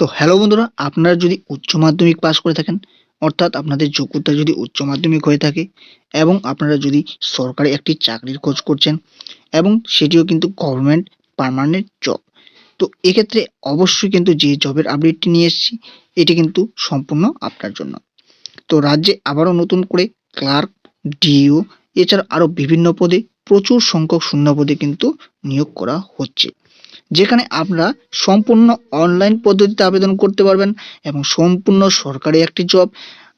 তো হ্যালো বন্ধুরা, আপনারা যদি উচ্চ মাধ্যমিক পাস করে থাকেন, অর্থাৎ আপনাদের যোগ্যতা যদি উচ্চ মাধ্যমিক হয়ে থাকে এবং আপনারা যদি সরকারি একটি চাকরির খোঁজ করছেন এবং সেটিও কিন্তু গভর্নমেন্ট পার্মানেন্ট জব তো এক্ষেত্রে অবশ্যই কিন্তু যে জবের আপডেটটি নিয়ে এসেছি, এটি কিন্তু সম্পূর্ণ আপনার জন্য। তো রাজ্যে আবারও নতুন করে ক্লার্ক ডিইও এছাড়া আরও বিভিন্ন পদে প্রচুর সংখ্যক শূন্য পদে কিন্তু নিয়োগ করা হচ্ছে। যেখানে আপনারা সম্পূর্ণ অনলাইন পদ্ধতিতে আবেদন করতে পারবেন এবং সম্পূর্ণ সরকারি একটি জব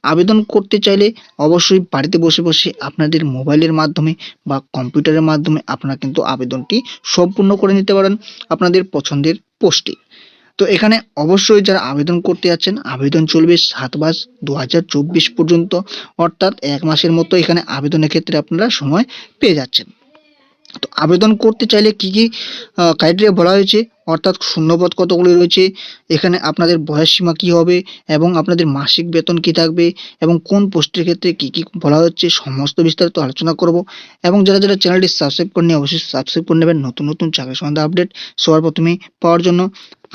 আবেদন করতে চাইলে অবশ্যই বাড়িতে বসে বসে আপনাদের মোবাইলের মাধ্যমে বা কম্পিউটারের মাধ্যমে আপনারা কিন্তু আবেদনটি সম্পূর্ণ করে নিতে পারেন আপনাদের পছন্দের পোস্টে তো এখানে অবশ্যই যারা আবেদন করতে যাচ্ছেন, আবেদন চলবে সাত মাস দু হাজার চব্বিশ পর্যন্ত, অর্থাৎ এক মাসের মতো এখানে আবেদনের ক্ষেত্রে আপনারা সময় পেয়ে যাচ্ছেন। আবেদন করতে চাইলে কি কি ক্রাইটেরিয়া বলা হয়েছে? অর্থাৎ শূন্যপদ কতগুলি রয়েছে? এখানে আপনাদের বয়স সীমা কী হবে? এবং আপনাদের মাসিক বেতন কী থাকবে? এবং কোন পোস্টের ক্ষেত্রে কী কী বলা হচ্ছে? সমস্ত বিস্তারিত আলোচনা করব। এবং যারা যারা চ্যানেলটি সাবস্ক্রাইব করেনি অবশ্যই সাবস্ক্রাইব করে নেবেন। নতুন নতুন চাকরি সম্বন্ধে আপডেট সবার প্রথমেই পাওয়ার জন্য।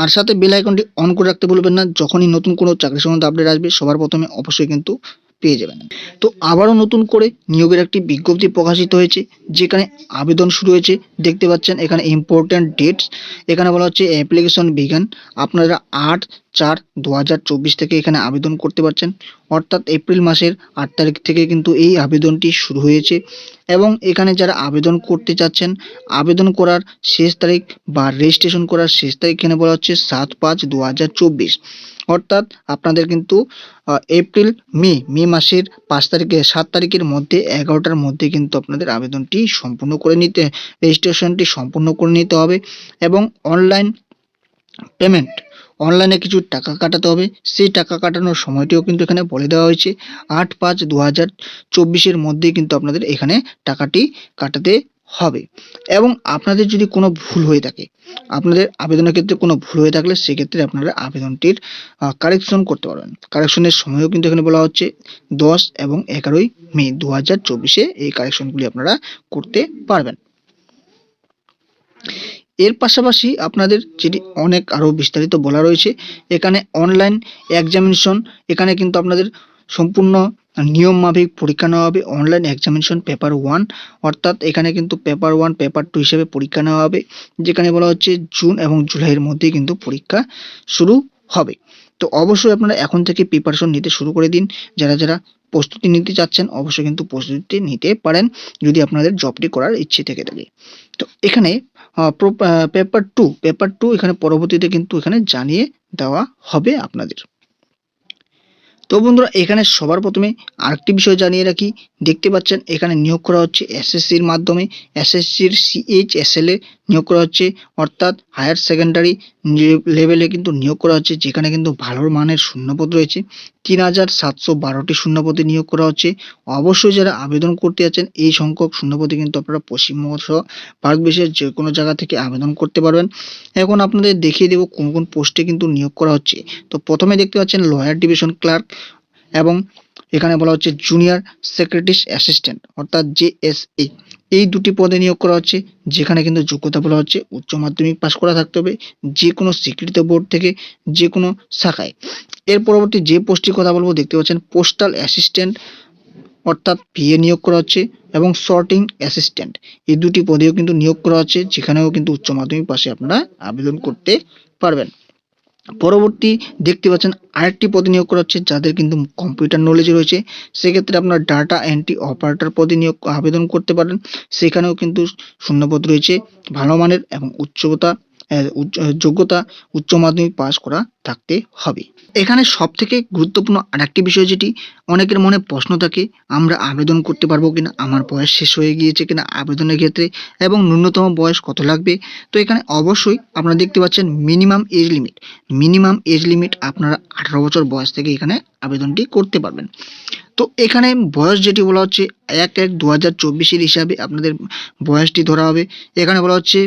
আর সাথে বেল আইকনটি অন করে রাখতে ভুলবেন না। যখনই নতুন কোনো চাকরি সম্বন্ধে আপডেট আসবে, সবার প্রথমে অবশ্যই কিন্তু পেয়ে যাবেন। তো আবারও নতুন করে নিয়োগের একটি বিজ্ঞপ্তি প্রকাশিত হয়েছে, যেখানে আবেদন শুরু হয়েছে। দেখতে পাচ্ছেন এখানে ইম্পর্ট্যান্ট ডেটস এখানে বলা হচ্ছে অ্যাপ্লিকেশন বিজ্ঞান আপনারা আট চার দু থেকে এখানে আবেদন করতে পারছেন। অর্থাৎ এপ্রিল মাসের আট তারিখ থেকে কিন্তু এই আবেদনটি শুরু হয়েছে এবং এখানে যারা আবেদন করতে চাচ্ছেন, আবেদন করার শেষ তারিখ বা রেজিস্ট্রেশন করার শেষ তারিখ এখানে বলা হচ্ছে সাত পাঁচ দু অর্থাৎ আপনাদের কিন্তু এপ্রিল, মে মে মাসের পাঁচ তারিখে, সাত তারিখের মধ্যে, এগারোটার মধ্যে কিন্তু আপনাদের আবেদনটি সম্পূর্ণ করে নিতে রেজিস্ট্রেশনটি সম্পূর্ণ করে নিতে হবে এবং অনলাইন পেমেন্ট অনলাইনে কিছু টাকা কাটাতে হবে। সেই টাকা কাটানোর সময়টিও কিন্তু এখানে বলে দেওয়া হয়েছে। আট পাঁচ দু হাজার চব্বিশের মধ্যেই কিন্তু আপনাদের এখানে টাকাটি কাটাতে হবে। এবং আপনাদের যদি কোনো ভুল হয়ে থাকে, আপনাদের আবেদনের ক্ষেত্রে কোনো ভুল হয়ে থাকলে সেক্ষেত্রে আপনারা আবেদনটির কারেকশন করতে পারবেন। কারেকশনের সময়ও কিন্তু এখানে বলা হচ্ছে, দশ এবং এগারোই মে দু হাজার চব্বিশে এই কারেকশনগুলি আপনারা করতে পারবেন। এর পাশাপাশি আপনাদের যেটি অনেক আরও বিস্তারিত বলা রয়েছে, এখানে অনলাইন এক্সামিনেশন এখানে কিন্তু আপনাদের সম্পূর্ণ নিয়ম মাফিক পরীক্ষা নেওয়া হবে। অনলাইন এক্সামিনেশন পেপার ওয়ান অর্থাৎ এখানে কিন্তু পেপার ওয়ান পেপার টু হিসেবে পরীক্ষা নেওয়া হবে, যেখানে বলা হচ্ছে জুন এবং জুলাইয়ের মধ্যেই কিন্তু পরীক্ষা শুরু হবে। তো অবশ্যই আপনারা এখন থেকে প্রিপারেশন নিতে শুরু করে দিন। যারা যারা প্রস্তুতি নিতে চাচ্ছেন, অবশ্যই কিন্তু প্রস্তুতি নিতে পারেন, যদি আপনাদের জবটি করার ইচ্ছে থেকে থাকে। তো এখানে পেপার টু পেপার টু এখানে পরবর্তীতে কিন্তু এখানে জানিয়ে দেওয়া হবে আপনাদের। তো বন্ধুরা, এখানে সবার প্রথমে আরেকটি বিষয় জানিয়ে রাখি। দেখতে পাচ্ছেন, এখানে নিয়োগ করা হচ্ছে এসএসসির মাধ্যমে। এসএসসির সিএইচএসএল এ নিয়োগ করা হচ্ছে। অর্থাৎ হায়ার সেকেন্ডারি লেভেলে কিন্তু নিয়োগ করা হচ্ছে, যেখানে কিন্তু ভালো মানের শূন্যপদ রয়েছে। তিন হাজার সাতশো বারোটি শূন্যপদে নিয়োগ করা হচ্ছে। অবশ্যই যারা আবেদন করতে আছেন, এই সংখ্যক শূন্যপদে কিন্তু আপনারা পশ্চিমবঙ্গ সহ ভারতবর্ষের যে কোনো জায়গা থেকে আবেদন করতে পারবেন। এখন আপনাদের দেখিয়ে দেবো কোন কোন পোস্টে কিন্তু নিয়োগ করা হচ্ছে। তো প্রথমে দেখতে পাচ্ছেন, লয়ার ডিভিশন ক্লার্ক। এবং এখানে বলা হচ্ছে জুনিয়র সেক্রেটারিস অ্যাসিস্ট্যান্ট অর্থাৎ জেএসএ এই দুটি পদে নিয়োগ করা হচ্ছে, যেখানে কিন্তু যোগ্যতা বলা হচ্ছে, উচ্চ মাধ্যমিক পাশ করা থাকতে হবে যে কোনো স্বীকৃত বোর্ড থেকে যে কোনো শাখায়। এর পরবর্তী যে পোস্টটির কথা বলব, দেখতে পাচ্ছেন পোস্টাল অ্যাসিস্ট্যান্ট অর্থাৎ পিএ নিয়োগ করা হচ্ছে, এবং শর্টিং অ্যাসিস্ট্যান্ট এই দুটি পদেও কিন্তু নিয়োগ করা হচ্ছে, যেখানেও কিন্তু উচ্চ মাধ্যমিক পাশে আপনারা আবেদন করতে পারবেন। পরবর্তী দেখতে পাচ্ছেন আরেকটি পদে নিয়োগ করা হচ্ছে, যাদের কিন্তু কম্পিউটার নলেজ রয়েছে। সেক্ষেত্রে আপনার ডাটা এন্ট্রি অপারেটর পদে নিয়োগ আবেদন করতে পারেন। সেখানেও কিন্তু শূন্যপদ রয়েছে। ভালো মানের এবং উচ্চতা যোগ্যতা উচ্চ মাধ্যমিক পাস করা থাকতে হবে। এখানে সব থেকে গুরুত্বপূর্ণ আরেকটি বিষয় যেটি, অনেকের মনে প্রশ্ন থাকে, আমরা আবেদন করতে পারব কিনা? আমার বয়স শেষ হয়ে গিয়েছে কিনা আবেদনের ক্ষেত্রে? এবং ন্যূনতম বয়স কত লাগবে? তো এখানে অবশ্যই আপনারা দেখতে পাচ্ছেন minimum age limit. Minimum age limit আপনারা আঠারো বছর বয়স থেকে এখানে আবেদনটি করতে পারবেন। তো এখানে বয়স যেটি বলা হচ্ছে, এক এক দু হাজার চব্বিশের হিসাবে আপনাদের বয়সটি ধরা হবে। এখানে বলা হচ্ছে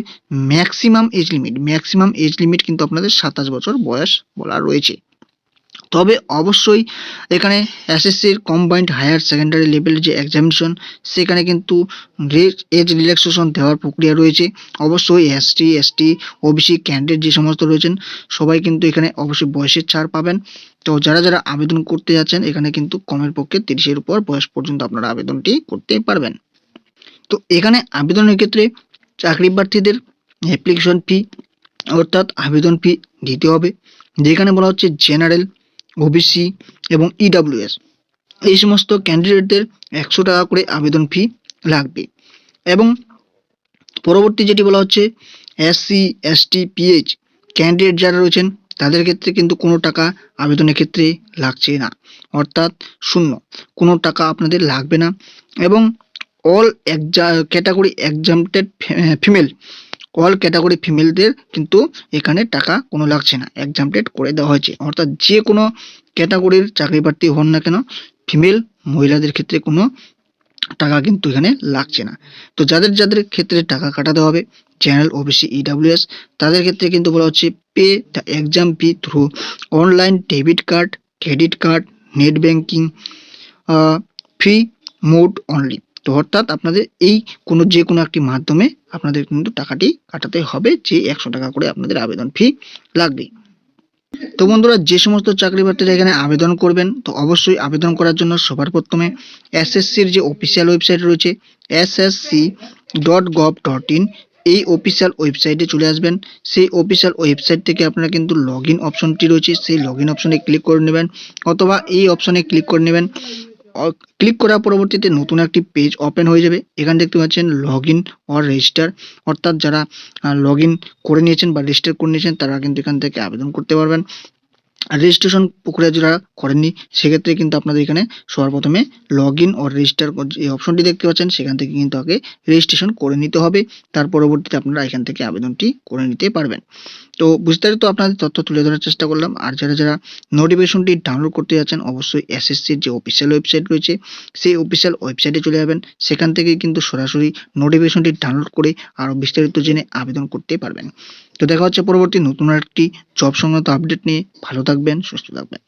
maximum age limit maximum age limit কিন্তু আপনাদের সাতাশ বছর বয়স বলা রয়েছে। তবে অবশ্যই এখানে এসএসসির কম্বাইন্ড হায়ার সেকেন্ডারি লেভেলের যে এক্সামিনেশন সেখানে কিন্তু এজ রিল্যাক্সেশন দেওয়ার প্রক্রিয়া রয়েছে। অবশ্যই এসটি এসটি ওবিসি ক্যান্ডিডেট যে সমস্ত রয়েছেন, সবাই কিন্তু এখানে অবশ্যই বয়সের ছাড় পাবেন। তো যারা যারা আবেদন করতে যাচ্ছেন, এখানে কিন্তু কমের পক্ষে তিরিশের উপর বয়স পর্যন্ত আপনারা আবেদনটি করতে পারবেন। তো এখানে আবেদনের ক্ষেত্রে চাকরি প্রার্থীদের অ্যাপ্লিকেশন ফি অর্থাৎ আবেদন ফি দিতে হবে। যেখানে বলা হচ্ছে জেনারেল ওবিসি এবং ইডাব্লিউএস এই সমস্ত ক্যান্ডিডেটদের একশো টাকা করে আবেদন ফি লাগবে। এবং পরবর্তী যেটি বলা হচ্ছে এসসি এসটি পিএইচ ক্যান্ডিডেট যারা রয়েছেন, তাদের ক্ষেত্রে কিন্তু কোনো টাকা আবেদনের ক্ষেত্রে লাগছে না। অর্থাৎ শূন্য। কোনো টাকা আপনাদের লাগবে না। এবং all একজা category exempted female all category ফিমেলদের কিন্তু এখানে টাকা কোনো লাগছে না। এক্সাম এক্সামটেড করে দেওয়া হয়েছে। অর্থাৎ যে কোনো ক্যাটাগরির চাকরি প্রার্থী হন না কেন ফিমেল মহিলাদের ক্ষেত্রে কোনো টাকা কিন্তু এখানে লাগছে না। তো যাদের যাদের ক্ষেত্রে টাকা কাটাতে হবে জেনারেল ওবিসি ইডাব্লিউএস তাদের ক্ষেত্রে কিন্তু বলা হচ্ছে pay the exam fee through online debit card credit card net banking fee mode only অর্থাৎ আপনাদের এই কোনো যে কোনো একটি মাধ্যমে আপনাদের কিন্তু টাকাটি কাটাতে হবে যে একশো টাকা করে আপনাদের আবেদন ফি লাগবে। তো বন্ধুরা, যে সমস্ত চাকরি প্রার্থীরা এখানে আবেদন করবেন, তো অবশ্যই আবেদন করার জন্য সবার প্রথমে এসএসসির যে অফিসিয়াল ওয়েবসাইট রয়েছে, SSC dot gov dot in, এই অফিসিয়াল ওয়েবসাইটে চলে আসবেন। সেই অফিসিয়াল ওয়েবসাইট থেকে আপনারা কিন্তু লগ অপশনটি রয়েছে, সেই লগ অপশনে ক্লিক করে নেবেন, অথবা এই অপশনে ক্লিক করে নেবেন। ক্লিক করার পরবর্তীতে নতুন একটি পেজ ওপেন হয়ে যাবে। এখানে দেখতে পাচ্ছেন লগ ইন অর রেজিস্টার অর্থাৎ যারা লগ করে নিয়েছেন বা রেজিস্টার করে নিয়েছেন, তারা কিন্তু এখান থেকে আবেদন করতে পারবেন। রেজিস্ট্রেশন প্রক্রিয়া যারা করেননি, সেক্ষেত্রে কিন্তু আপনাদের এখানে সবার প্রথমে লগ ইন অর রেজিস্টার যে অপশনটি দেখতে পাচ্ছেন, সেখান থেকে কিন্তু আগে রেজিস্ট্রেশন করে নিতে হবে। তার পরবর্তীতে আপনারা এখান থেকে আবেদনটি করে নিতে পারবেন। তো বিস্তারিত আপনাদের তথ্য তুলে ধরার চেষ্টা করলাম। আর যারা যারা নোটিফিকেশনটি ডাউনলোড করতে যাচ্ছেন, অবশ্যই এসএসসির যে অফিসিয়াল ওয়েবসাইট রয়েছে, সেই অফিসিয়াল ওয়েবসাইটে চলে যাবেন। সেখান থেকে কিন্তু সরাসরি নোটিফিকেশনটি ডাউনলোড করে আরও বিস্তারিত জেনে আবেদন করতে পারবেন। তো দেখা হচ্ছে পরবর্তী নতুন একটি জব সংক্রান্ত আপডেট নিয়ে। ভালো থাকবেন সুস্থ থাকবেন।